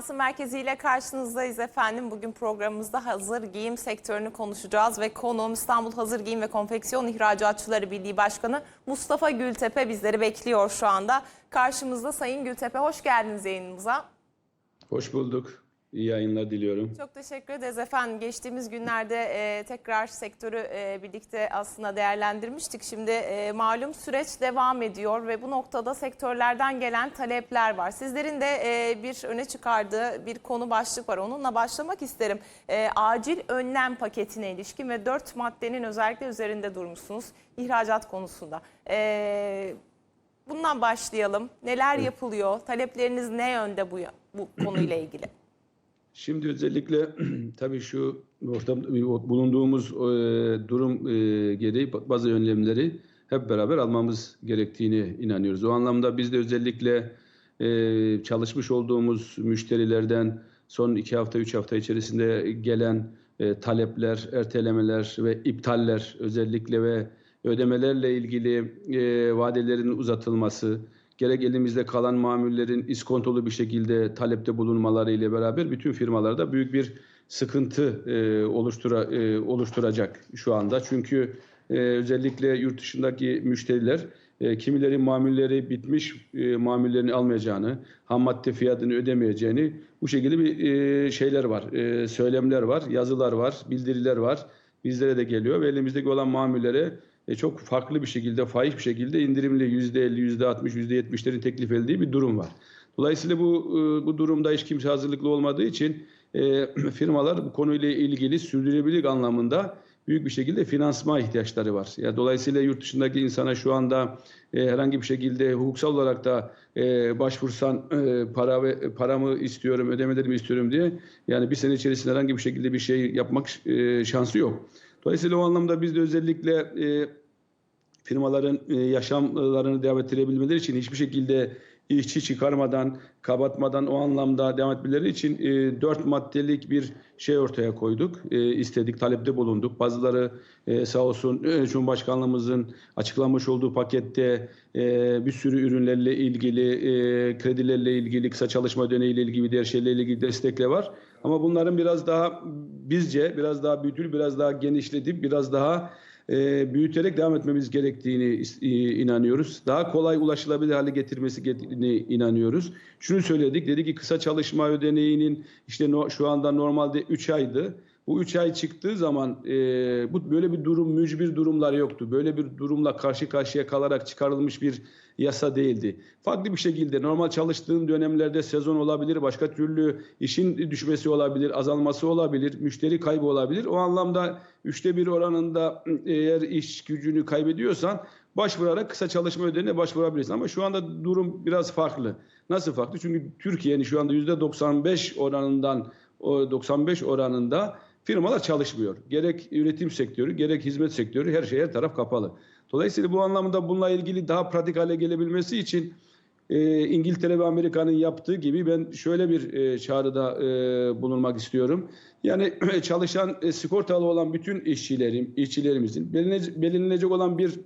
Finansın Merkezi ile karşınızdayız efendim. Bugün programımızda hazır giyim sektörünü konuşacağız ve konuğum İstanbul Hazır Giyim ve Konfeksiyon İhracatçıları Birliği Başkanı Mustafa Gültepe bizleri bekliyor şu anda. Karşımızda Sayın Gültepe hoş geldiniz yayınımıza. Hoş bulduk. İyi yayınlar diliyorum. Çok teşekkür ederiz efendim. Geçtiğimiz günlerde e, tekrar sektörü e, birlikte aslında değerlendirmiştik. Şimdi e, malum süreç devam ediyor ve bu noktada sektörlerden gelen talepler var. Sizlerin de e, bir öne çıkardığı bir konu başlık var. Onunla başlamak isterim. E, acil önlem paketine ilişkin ve dört maddenin özellikle üzerinde durmuşsunuz ihracat konusunda. E, bundan başlayalım. Neler yapılıyor? Talepleriniz ne yönde bu, bu konuyla ilgili? Şimdi özellikle tabii şu ortam bulunduğumuz e, durum e, gereği bazı önlemleri hep beraber almamız gerektiğini inanıyoruz. O anlamda biz de özellikle e, çalışmış olduğumuz müşterilerden son iki hafta, üç hafta içerisinde gelen e, talepler, ertelemeler ve iptaller özellikle ve ödemelerle ilgili e, vadelerin uzatılması, gerek elimizde kalan mamullerin iskontolu bir şekilde talepte bulunmaları ile beraber bütün firmalarda büyük bir sıkıntı e, oluştura, e, oluşturacak şu anda. Çünkü e, özellikle yurt dışındaki müşteriler e, kimileri mamulleri bitmiş e, mamullerini almayacağını, ham madde fiyatını ödemeyeceğini bu şekilde bir e, şeyler var, e, söylemler var, yazılar var, bildiriler var. Bizlere de geliyor ve elimizdeki olan mamullere e, çok farklı bir şekilde, fahiş bir şekilde indirimli %50, %60, %70'lerin teklif edildiği bir durum var. Dolayısıyla bu e, bu durumda hiç kimse hazırlıklı olmadığı için e, firmalar bu konuyla ilgili sürdürülebilirlik anlamında büyük bir şekilde finansma ihtiyaçları var. Yani dolayısıyla yurt dışındaki insana şu anda e, herhangi bir şekilde hukuksal olarak da e, başvursan e, para ve paramı istiyorum, ödemelerimi istiyorum diye yani bir sene içerisinde herhangi bir şekilde bir şey yapmak e, şansı yok. Dolayısıyla o anlamda biz de özellikle e, firmaların e, yaşamlarını devam ettirebilmeleri için hiçbir şekilde işçi çıkarmadan, kapatmadan o anlamda devam etmeleri için e, dört maddelik bir şey ortaya koyduk. E, istedik, talepte bulunduk. Bazıları sağ olsun e, Cumhurbaşkanlığımızın açıklamış olduğu pakette bir sürü ürünlerle ilgili, kredilerle ilgili, kısa çalışma ödeneğiyle ilgili, diğer şeylerle ilgili destekle var. Ama bunların biraz daha bizce, biraz daha büyütülüp, biraz daha genişletip, biraz daha e, büyüterek devam etmemiz gerektiğini inanıyoruz. Daha kolay ulaşılabilir hale getirmesi gerektiğini inanıyoruz. Şunu söyledik, dedi ki kısa çalışma ödeneğinin işte şu anda normalde 3 aydı. Bu 3 ay çıktığı zaman e, bu böyle bir durum, mücbir durumlar yoktu. Böyle bir durumla karşı karşıya kalarak çıkarılmış bir yasa değildi. Farklı bir şekilde normal çalıştığın dönemlerde sezon olabilir, başka türlü işin düşmesi olabilir, azalması olabilir, müşteri kaybı olabilir. O anlamda üçte bir oranında eğer iş gücünü kaybediyorsan başvurarak kısa çalışma ödeneğine başvurabilirsin. Ama şu anda durum biraz farklı. Nasıl farklı? Çünkü Türkiye'nin şu anda %95 oranından o 95 oranında firmalar çalışmıyor. Gerek üretim sektörü, gerek hizmet sektörü her şey her taraf kapalı. Dolayısıyla bu anlamda bununla ilgili daha pratik hale gelebilmesi için e, İngiltere ve Amerika'nın yaptığı gibi ben şöyle bir e, çağrıda e, bulunmak istiyorum. Yani çalışan e, sigortalı olan bütün işçilerim, işçilerimizin belirlenecek, olan bir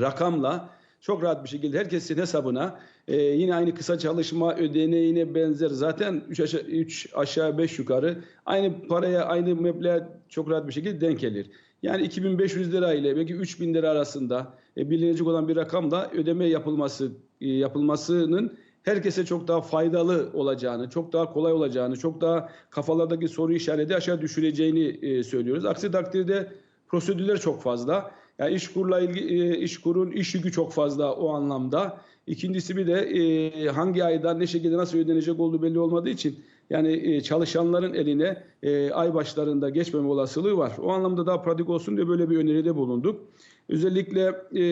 rakamla çok rahat bir şekilde herkesin hesabına e, yine aynı kısa çalışma ödeneğine benzer zaten 3 aşağı, 3 aşağı 5 yukarı aynı paraya aynı meblağa çok rahat bir şekilde denk gelir. Yani 2500 lira ile belki 3000 lira arasında e, bilinecek olan bir rakamla ödeme yapılması e, yapılmasının herkese çok daha faydalı olacağını, çok daha kolay olacağını, çok daha kafalardaki soru işareti aşağı düşüreceğini e, söylüyoruz. Aksi takdirde prosedürler çok fazla. Yani iş kurla ilgili iş kurun iş yükü çok fazla o anlamda. İkincisi bir de e, hangi ayda ne şekilde nasıl ödenecek olduğu belli olmadığı için yani e, çalışanların eline e, ay başlarında geçmeme olasılığı var. O anlamda daha pratik olsun diye böyle bir öneride bulunduk. Özellikle e,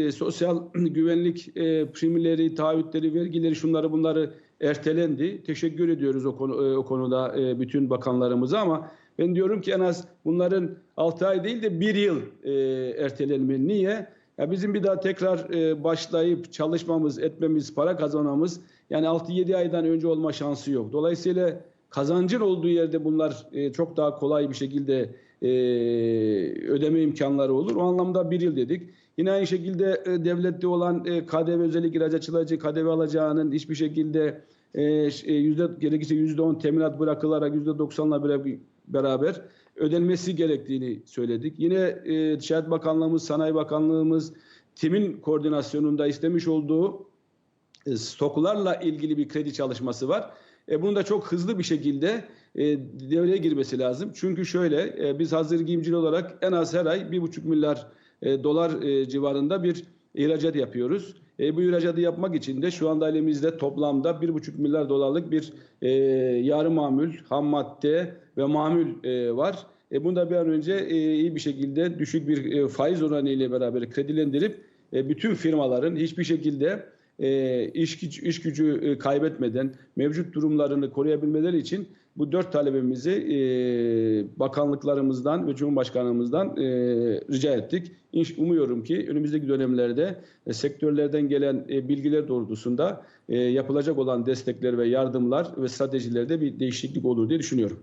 e, sosyal güvenlik e, primleri, taahhütleri, vergileri şunları bunları ertelendi. Teşekkür ediyoruz o, konu, e, o konuda e, bütün bakanlarımıza ama ben diyorum ki en az bunların 6 ay değil de 1 yıl e, ertelenmeli. Niye? Ya bizim bir daha tekrar e, başlayıp çalışmamız, etmemiz, para kazanmamız yani 6-7 aydan önce olma şansı yok. Dolayısıyla kazancın olduğu yerde bunlar e, çok daha kolay bir şekilde e, ödeme imkanları olur. O anlamda bir yıl dedik. Yine aynı şekilde e, devlette olan e, KDV özellik ihracatçıları KDV alacağının hiçbir şekilde e, e, yüzde gerekirse yüzde on teminat bırakılarak yüzde doksanla beraber ödenmesi gerektiğini söyledik. Yine e, Ticaret Bakanlığımız, Sanayi Bakanlığımız timin koordinasyonunda istemiş olduğu e, stoklarla ilgili bir kredi çalışması var. E, bunun da çok hızlı bir şekilde e, devreye girmesi lazım. Çünkü şöyle e, biz hazır giyimcili olarak en az her ay 1,5 milyar e, dolar e, civarında bir ihracat yapıyoruz. E, bu ihracatı yapmak için de şu anda elimizde toplamda 1,5 milyar dolarlık bir e, yarı mamul, ham madde ve mamul e, var. E, bunu da bir an önce e, iyi bir şekilde düşük bir e, faiz oranı ile beraber kredilendirip e, bütün firmaların hiçbir şekilde e, iş, iş gücü e, kaybetmeden mevcut durumlarını koruyabilmeleri için bu dört talebimizi e, bakanlıklarımızdan ve Cumhurbaşkanımızdan e, rica ettik. İnş- Umuyorum ki önümüzdeki dönemlerde e, sektörlerden gelen e, bilgiler doğrultusunda e, yapılacak olan destekler ve yardımlar ve stratejilerde bir değişiklik olur diye düşünüyorum.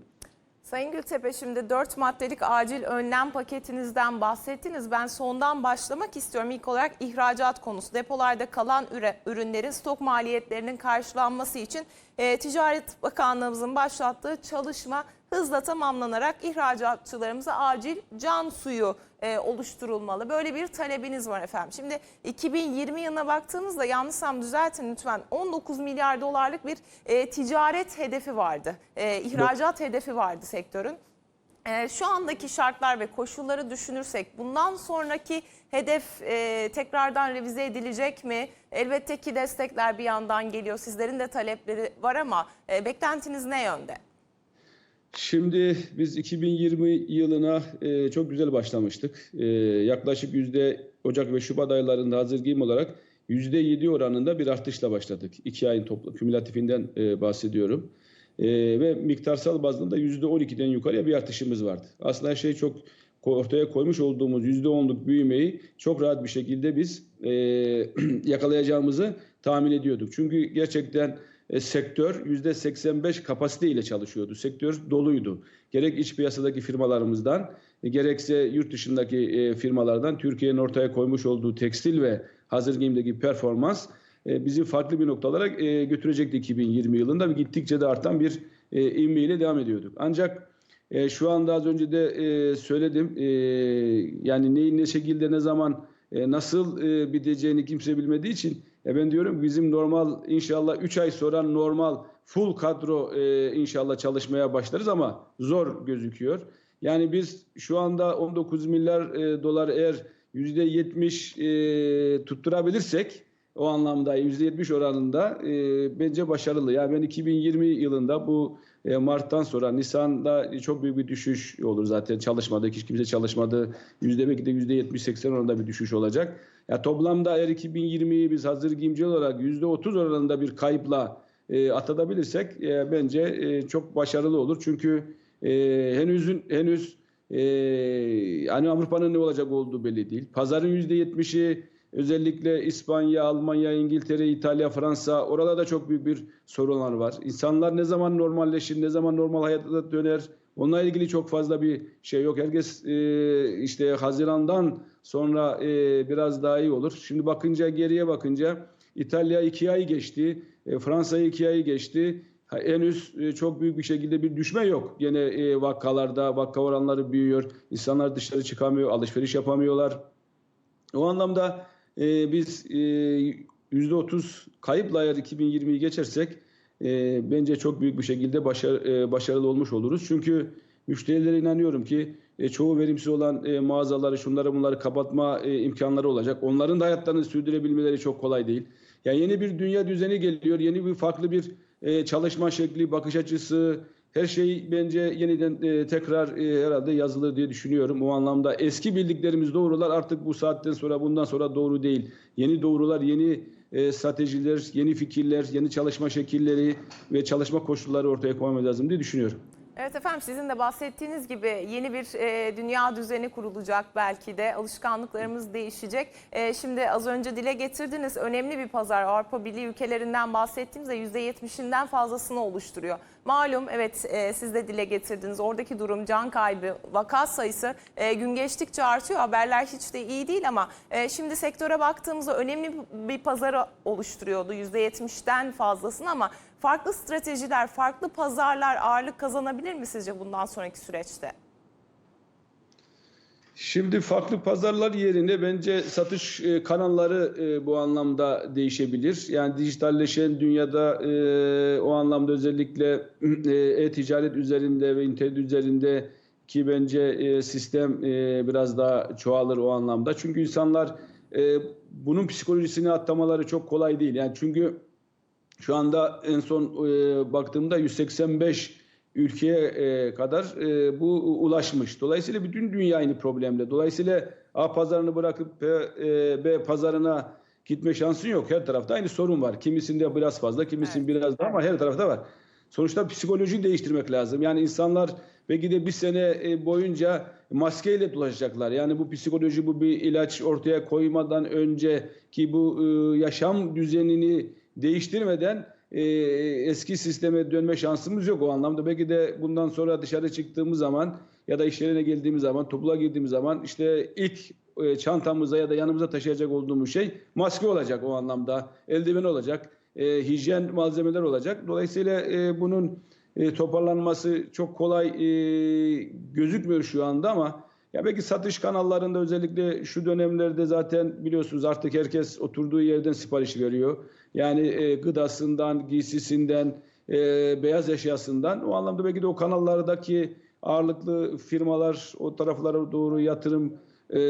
Sayın Gültepe şimdi 4 maddelik acil önlem paketinizden bahsettiniz. Ben sondan başlamak istiyorum. İlk olarak ihracat konusu. Depolarda kalan ürünlerin stok maliyetlerinin karşılanması için e, Ticaret Bakanlığımızın başlattığı çalışma hızla tamamlanarak ihracatçılarımıza acil can suyu e, oluşturulmalı. Böyle bir talebiniz var efendim. Şimdi 2020 yılına baktığımızda yanlışsam düzeltin lütfen 19 milyar dolarlık bir e, ticaret hedefi vardı. E, ihracat hedefi vardı sektörün. E, şu andaki şartlar ve koşulları düşünürsek bundan sonraki hedef e, tekrardan revize edilecek mi? Elbette ki destekler bir yandan geliyor. Sizlerin de talepleri var ama e, beklentiniz ne yönde? Şimdi biz 2020 yılına e, çok güzel başlamıştık. E, yaklaşık yüzde Ocak ve Şubat aylarında hazır giyim olarak yüzde yedi oranında bir artışla başladık. İki ayın toplu kümülatifinden e, bahsediyorum. E, ve miktarsal bazında da yüzde on ikiden yukarıya bir artışımız vardı. Aslında şey çok ortaya koymuş olduğumuz yüzde onluk büyümeyi çok rahat bir şekilde biz e, yakalayacağımızı tahmin ediyorduk. Çünkü gerçekten e, sektör %85 kapasite ile çalışıyordu. Sektör doluydu. Gerek iç piyasadaki firmalarımızdan e, gerekse yurt dışındaki e, firmalardan Türkiye'nin ortaya koymuş olduğu tekstil ve hazır giyimdeki performans e, bizi farklı bir noktalara e, götürecekti 2020 yılında gittikçe de artan bir e, ivmeyle devam ediyorduk. Ancak şu anda az önce de söyledim yani neyin ne şekilde ne zaman nasıl e, biteceğini kimse bilmediği için e, ben diyorum bizim normal inşallah 3 ay sonra normal full kadro e, inşallah çalışmaya başlarız ama zor gözüküyor. Yani biz şu anda 19 milyar e, dolar eğer %70 e, tutturabilirsek o anlamda %70 oranında e, bence başarılı. Yani ben 2020 yılında bu e, Mart'tan sonra Nisan'da çok büyük bir düşüş olur zaten çalışmadı. Hiç kimse çalışmadı. Yüzde belki de %70-80 oranında bir düşüş olacak. Ya toplamda eğer 2020'yi biz hazır giyimci olarak %30 oranında bir kayıpla e, atlatabilirsek e, bence e, çok başarılı olur. Çünkü e, henüz henüz e, yani Avrupa'nın ne olacak olduğu belli değil. Pazarın %70'i özellikle İspanya, Almanya, İngiltere, İtalya, Fransa oralarda çok büyük bir sorunlar var. İnsanlar ne zaman normalleşir, ne zaman normal hayata döner onunla ilgili çok fazla bir şey yok. Herkes e, işte Haziran'dan sonra e, biraz daha iyi olur. Şimdi bakınca geriye bakınca İtalya iki ay geçti, e, Fransa iki ay geçti. Ha, henüz e, çok büyük bir şekilde bir düşme yok. Gene e, vakalarda vaka oranları büyüyor. İnsanlar dışarı çıkamıyor, alışveriş yapamıyorlar. O anlamda e, biz e, %30 kayıpla eğer 2020'yi geçersek e, bence çok büyük bir şekilde başar, e, başarılı olmuş oluruz. Çünkü müşterilere inanıyorum ki e, çoğu verimsiz olan e, mağazaları şunları bunları kapatma e, imkanları olacak. Onların da hayatlarını sürdürebilmeleri çok kolay değil. Yani yeni bir dünya düzeni geliyor. Yeni bir farklı bir e, çalışma şekli, bakış açısı, her şey bence yeniden e, tekrar e, herhalde yazılır diye düşünüyorum. O anlamda eski bildiklerimiz doğrular artık bu saatten sonra bundan sonra doğru değil. Yeni doğrular, yeni e, stratejiler, yeni fikirler, yeni çalışma şekilleri ve çalışma koşulları ortaya koymamız lazım diye düşünüyorum. Evet efendim sizin de bahsettiğiniz gibi yeni bir e, dünya düzeni kurulacak belki de alışkanlıklarımız değişecek. E, şimdi az önce dile getirdiniz önemli bir pazar Avrupa Birliği ülkelerinden bahsettiğimizde %70'inden fazlasını oluşturuyor. Malum evet e, siz de dile getirdiniz oradaki durum can kaybı vaka sayısı e, gün geçtikçe artıyor haberler hiç de iyi değil ama e, şimdi sektöre baktığımızda önemli bir pazarı oluşturuyordu %70'den fazlasını ama farklı stratejiler, farklı pazarlar ağırlık kazanabilir mi sizce bundan sonraki süreçte? Şimdi farklı pazarlar yerine bence satış e, kanalları e, bu anlamda değişebilir. Yani dijitalleşen dünyada e, o anlamda özellikle e-ticaret üzerinde ve internet üzerinde ki bence sistem biraz daha çoğalır o anlamda. Çünkü insanlar bunun psikolojisini atlamaları çok kolay değil. Yani çünkü şu anda en son e, baktığımda 185 ülkeye e, kadar e, bu ulaşmış. Dolayısıyla bütün dünya aynı problemle. Dolayısıyla A pazarını bırakıp B, e, B pazarına gitme şansın yok. Her tarafta aynı sorun var. Kimisinde biraz fazla, kimisinde Evet. biraz daha ama her tarafta var. Sonuçta psikolojiyi değiştirmek lazım. Yani insanlar belki de bir sene e, boyunca maskeyle dolaşacaklar. Yani bu psikoloji, bu bir ilaç ortaya koymadan önce ki bu e, yaşam düzenini değiştirmeden e, eski sisteme dönme şansımız yok o anlamda. Belki de bundan sonra dışarı çıktığımız zaman ya da iş yerine geldiğimiz zaman, topluluğa girdiğimiz zaman işte ilk e, çantamıza ya da yanımıza taşıyacak olduğumuz şey maske olacak o anlamda. Eldiven olacak, e, hijyen malzemeler olacak. Dolayısıyla e, bunun e, toparlanması çok kolay e, gözükmüyor şu anda ama ya belki satış kanallarında özellikle şu dönemlerde zaten biliyorsunuz artık herkes oturduğu yerden sipariş veriyor. Yani e, gıdasından, giysisinden, e, beyaz eşyasından. O anlamda belki de o kanallardaki ağırlıklı firmalar o taraflara doğru yatırım e,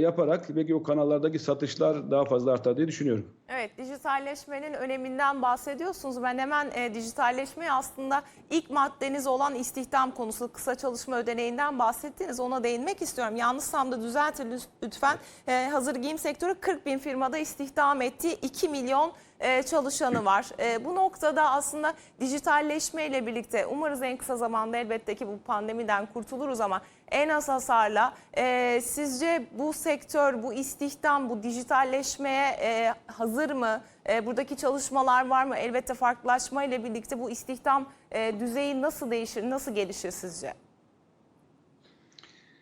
yaparak belki o kanallardaki satışlar daha fazla artar diye düşünüyorum. Evet, dijitalleşmenin öneminden bahsediyorsunuz. Ben hemen e, dijitalleşmeyi aslında ilk maddeniz olan istihdam konusu, kısa çalışma ödeneğinden bahsettiniz. Ona değinmek istiyorum. Yanlışsam da düzeltin lütfen. E, hazır giyim sektörü 40 bin firmada istihdam ettiği 2 milyon e, çalışanı var. E, bu noktada aslında dijitalleşme ile birlikte umarız en kısa zamanda elbette ki bu pandemiden kurtuluruz ama en az hasarla e, sizce bu sektör, bu istihdam, bu dijitalleşmeye e, hazır mı? E, buradaki çalışmalar var mı? Elbette farklılaşma ile birlikte bu istihdam e, düzeyi nasıl değişir, nasıl gelişir sizce?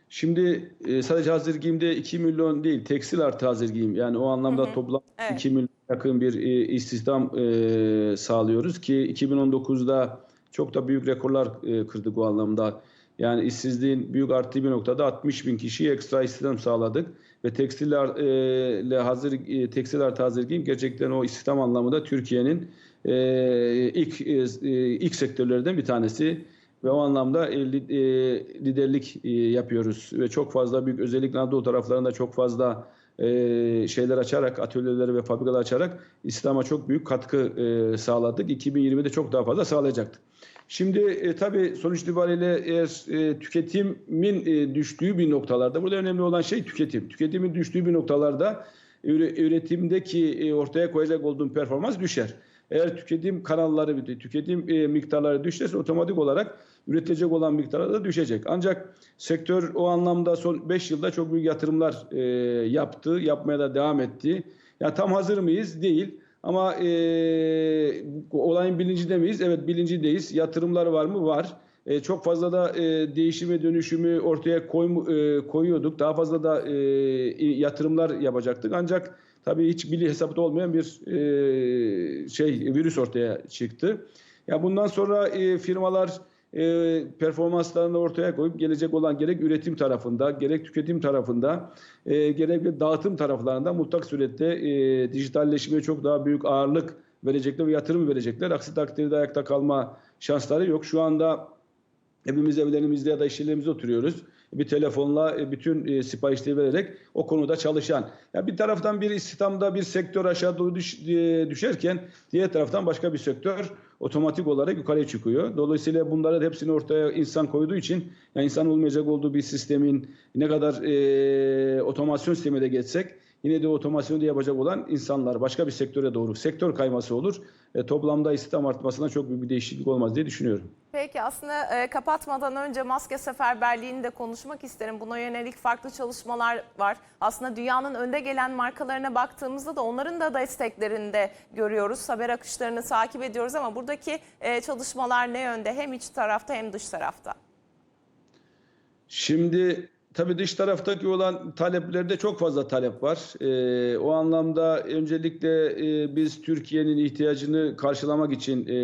Şimdi e, sadece hazır giyimde 2 milyon değil, tekstil artı hazır giyim. Yani o anlamda toplam Evet. 2 milyon yakın bir e, istihdam e, sağlıyoruz ki 2019'da çok da büyük rekorlar e, kırdık o anlamda. Yani işsizliğin büyük arttığı bir noktada 60 bin kişiye ekstra istihdam sağladık. Ve tekstillerle hazır e, tekstil artı hazır giyim gerçekten o istihdam anlamında Türkiye'nin e, ilk e, ilk sektörlerden bir tanesi ve o anlamda e, li- e, liderlik e, yapıyoruz ve çok fazla büyük özellikle Anadolu taraflarında çok fazla e, şeyler açarak atölyeleri ve fabrikalar açarak İslam'a çok büyük katkı e, sağladık. 2020'de çok daha fazla sağlayacaktık. Şimdi e, tabii sonuç itibariyle eğer e, tüketimin e, düştüğü bir noktalarda burada önemli olan şey tüketim. Tüketimin düştüğü bir noktalarda üre- üretimdeki e, ortaya koyacak olduğum performans düşer. Eğer tüketim kanalları, tüketim e, miktarları düşerse otomatik olarak üretecek olan miktarı da düşecek. Ancak sektör o anlamda son 5 yılda çok büyük yatırımlar e, yaptı, yapmaya da devam etti. Ya tam hazır mıyız? Değil. Ama e, olayın bilincinde miyiz? Evet bilincindeyiz. Yatırımlar var mı? Var. E, çok fazla da e, değişimi, dönüşümü ortaya koy, e, koyuyorduk. Daha fazla da e, yatırımlar yapacaktık. Ancak tabii hiç bili hesapta olmayan bir e, şey virüs ortaya çıktı. Ya bundan sonra e, firmalar e, performanslarını ortaya koyup gelecek olan gerek üretim tarafında, gerek tüketim tarafında, e, gerek de dağıtım taraflarında mutlak surette e, dijitalleşmeye çok daha büyük ağırlık verecekler ve yatırım verecekler. Aksi takdirde ayakta kalma şansları yok. Şu anda hepimiz evlerimizde ya da iş yerlerimizde oturuyoruz. Bir telefonla e, bütün e, siparişleri vererek o konuda çalışan. Ya bir taraftan bir istihdamda bir sektör aşağı doğru düş- e, düşerken diğer taraftan başka bir sektör otomatik olarak yukarıya çıkıyor. Dolayısıyla bunların hepsini ortaya insan koyduğu için yani insan olmayacak olduğu bir sistemin ne kadar e, otomasyon sistemine de geçsek yine de otomasyonu da yapacak olan insanlar başka bir sektöre doğru sektör kayması olur. E, toplamda istihdam artmasına çok büyük bir değişiklik olmaz diye düşünüyorum. Peki aslında e, kapatmadan önce maske seferberliğini de konuşmak isterim. Buna yönelik farklı çalışmalar var. Aslında dünyanın önde gelen markalarına baktığımızda da onların da desteklerini de görüyoruz. Haber akışlarını takip ediyoruz ama buradaki e, çalışmalar ne yönde? Hem iç tarafta hem dış tarafta. Şimdi Tabii dış taraftaki olan taleplerde çok fazla talep var. Ee, o anlamda öncelikle e, biz Türkiye'nin ihtiyacını karşılamak için e,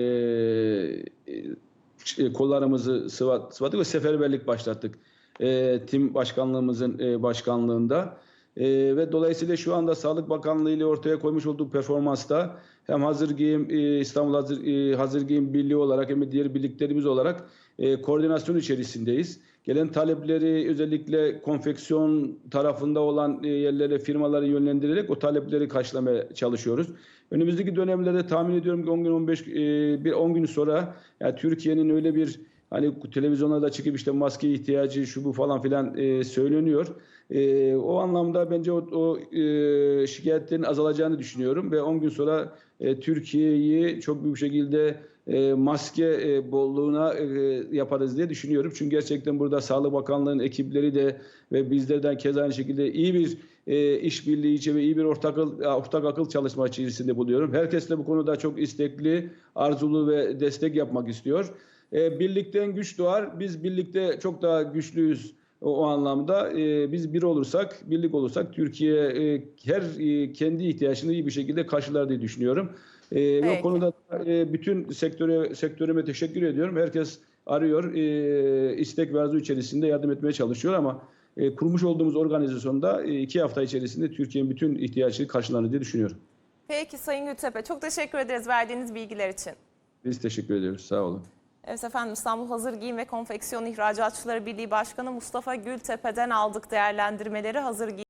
e, kollarımızı sıva- sıvadık ve seferberlik başlattık. E, tim başkanlığımızın e, başkanlığında. E, ve dolayısıyla şu anda Sağlık Bakanlığı ile ortaya koymuş olduğu performansta hem Hazır Giyim e, İstanbul Hazır, e, Hazır Giyim Birliği olarak hem de diğer birliklerimiz olarak e, koordinasyon içerisindeyiz. Gelen talepleri özellikle konfeksiyon tarafında olan e, yerlere, firmaları yönlendirerek o talepleri karşılamaya çalışıyoruz. Önümüzdeki dönemlerde tahmin ediyorum ki 10 gün 15 e, bir 10 gün sonra yani Türkiye'nin öyle bir hani televizyonlarda çıkıp işte maske ihtiyacı şu bu falan filan e, söyleniyor. O anlamda bence o, o şikayetlerin azalacağını düşünüyorum ve 10 gün sonra Türkiye'yi çok büyük şekilde e, maske e, bolluğuna e, yaparız diye düşünüyorum. Çünkü gerçekten burada Sağlık Bakanlığı'nın ekipleri de ve bizlerden keza aynı şekilde iyi bir e, işbirliği içi ve iyi bir ortak, ortak akıl çalışma içerisinde buluyorum. Herkes de bu konuda çok istekli, arzulu ve destek yapmak istiyor. E, birlikten güç doğar. Biz birlikte çok daha güçlüyüz o, anlamda. Biz bir olursak, birlik olursak Türkiye her kendi ihtiyaçını iyi bir şekilde karşılar diye düşünüyorum. E, ve Peki. o konuda e, bütün sektöre sektörüme teşekkür ediyorum. Herkes arıyor, e, istek ve arzu içerisinde yardım etmeye çalışıyor ama e, kurmuş olduğumuz organizasyonda e, iki hafta içerisinde Türkiye'nin bütün ihtiyaçları karşılanır diye düşünüyorum. Peki Sayın Gültepe çok teşekkür ederiz verdiğiniz bilgiler için. Biz teşekkür ediyoruz. Sağ olun. Evet efendim İstanbul Hazır Giyim ve Konfeksiyon İhracatçıları Birliği Başkanı Mustafa Gültepe'den aldık değerlendirmeleri hazır giyim.